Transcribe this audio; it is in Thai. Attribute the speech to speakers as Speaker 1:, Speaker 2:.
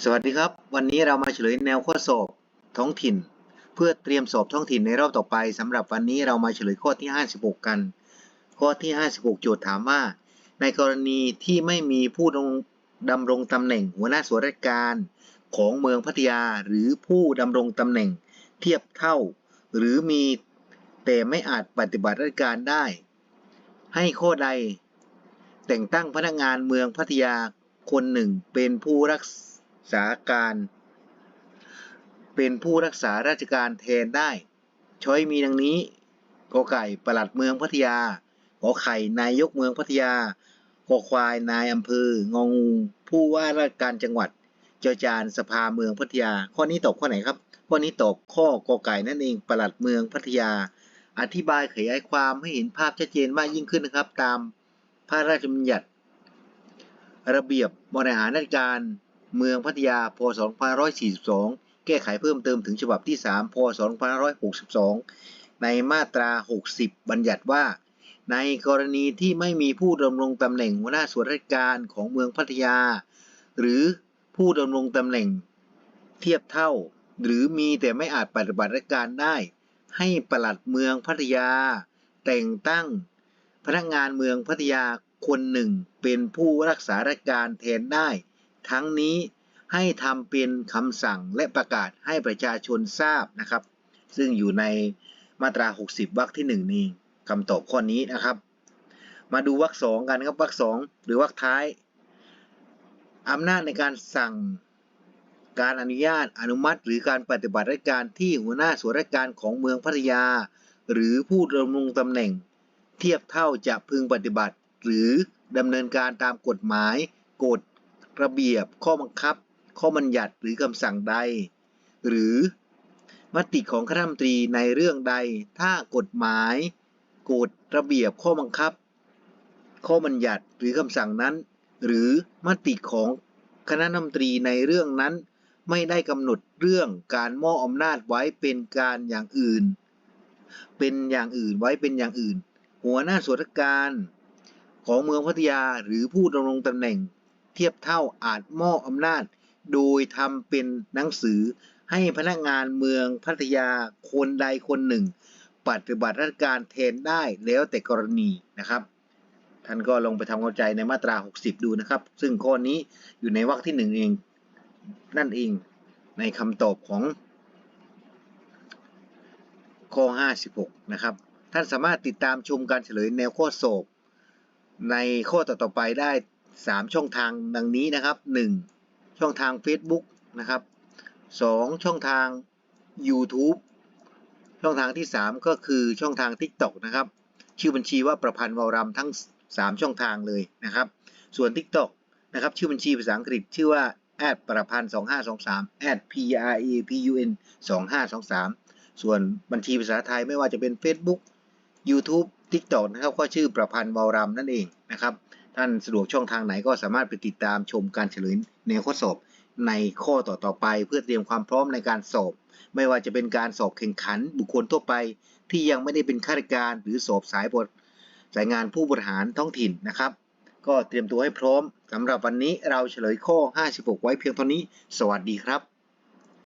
Speaker 1: สวัสดีครับ วันนี้เรามาเฉลยแนวข้อสอบท้องถิ่น เพื่อเตรียมสอบท้องถิ่นในรอบต่อไปสำหรับวันนี้เรามาเฉลยข้อที่ 56 กัน ข้อที่ 56 โจทย์ถามว่า ในกรณีที่ไม่มีผู้ดำดำรงตำแหน่ง หัวหน้าส่วนราชการของเมืองพัทยาหรือผู้ดำรงตำแหน่ง เทียบเท่า หรือมีแต่ไม่อาจปฏิบัติราชการได้ ให้ข้อใด แต่งตั้งพนักงานเมืองพัทยาคนหนึ่งเป็นผู้รักษาการ เป็นผู้รักษาราชการแทนได้ ช้อยมีดังนี้กอไก่ปลัดเมืองพัทยาขอไข่นายกเมืองพัทยาขอควายนายอำเภององู ผู้ว่าราชการจังหวัดเจ้าจานสภาเมืองพัทยา ข้อนี้ตอบข้อไหนครับ ข้อนี้ตอบข้อกอไก่นั่นเองปลัดเมืองพัทยา อธิบายขยายความให้เห็นภาพชัดเจนมากยิ่งขึ้นนะครับ ตามพระราชบัญญัติ ระเบียบบริหารราชการ เมืองพัทยา พศ 2542 แก้ไขเพิ่มเติมถึงฉบับที่ 3 พศ 2562 ในมาตรา 60 บัญญัติว่า ในกรณีที่ไม่มีผู้ดำรงตำแหน่งหัวหน้าส่วนราชการของเมืองพัทยา หรือผู้ดำรงตำแหน่งเทียบเท่า หรือมีแต่ไม่อาจปฏิบัติราชการได้ ให้ปลัดเมืองพัทยา แต่งตั้ง พนักงานเมืองพัทยาคนหนึ่งเป็นผู้รักษาราชการแทนได้ ทั้งนี้ให้ทำเป็นคำสั่งและประกาศให้ประชาชนทราบนะครับ ซึ่งอยู่ในมาตรา 60วรรคที่ 1 นี้คำตอบข้อนี้นะครับ มาดูวรรคสองกันครับวรรคสองหรือวรรคท้ายอำนาจในการสั่งการอนุญาตอนุมัติ หรือการปฏิบัติราชการที่หัวหน้าส่วนราชการของเมืองพัทยา หรือผู้ดำรงตำแหน่ง เทียบเท่าจะพึงปฏิบัติ หรือดำเนินการตามกฎหมายกฎ ระเบียบ ข้อบังคับ ข้อบัญญัติหรือคำสั่งใด หรือมติของคณะรัฐมนตรีในเรื่องใด ถ้ากฎหมายกฎระเบียบข้อบังคับ ข้อบัญญัติหรือคำสั่งนั้น หรือมติของคณะรัฐมนตรีในเรื่องนั้น ไม่ได้กำหนดเรื่องการมอบอำนาจไว้เป็นการอย่างอื่น เป็นอย่างอื่นไว้เป็นอย่างอื่น หัวหน้าส่วนราชการของเมืองพัทยาหรือผู้ดำรงตำแหน่ง เทียบเท่าอาจมอบอำนาจ โดยทำเป็นหนังสือให้พนักงานเมืองพัทยาคนใดคนหนึ่ง ปฏิบัติราชการแทนได้แล้วแต่กรณีนะครับท่านก็ลงไปทำความใจในมาตรา 60 ดูนะครับ ซึ่งข้อนี้อยู่ในวรรคที่หนึ่งเอง นั่นเองในคำตอบของ ข้อ 56 นะครับ ท่านสามารถติดตามชมการเฉลยแนวข้อสอบในข้อต่อๆไปได้ 3 ช่องทางดังนี้นะครับ 1. ช่องทาง Facebook นะครับ 2. ช่องทาง YouTube ช่องทางที่ 3 ก็คือช่องทาง TikTok นะครับ ชื่อบัญชีว่าประพันธ์วารำทั้ง 3 ช่องทางเลยนะครับ ส่วน TikTok นะครับชื่อบัญชีภาษาอังกฤษชื่อว่าแอดประพันธ์2523 p r a p u n 2523 ส่วนบัญชีภาษาไทยไม่ว่าจะเป็น Facebook YouTube TikTok นะครับก็ชื่อประพันธ์วารำนั่นเองนะครับท่านสะดวกช่องทางไหนก็สามารถไปติดตามชมการเฉลยแนวข้อสอบในข้อต่อๆไป เพื่อเตรียมความพร้อมในการสอบ ไม่ว่าจะเป็นการสอบแข่งขันบุคคลทั่วไป ที่ยังไม่ได้เป็นข้าราชการหรือสอบสายบทสายงานผู้บริหารท้องถิ่นนะครับ ก็เตรียมตัวให้พร้อมสำหรับวันนี้เราเฉลยข้อ 56 ไว้เพียงเท่านี้ สวัสดีครับ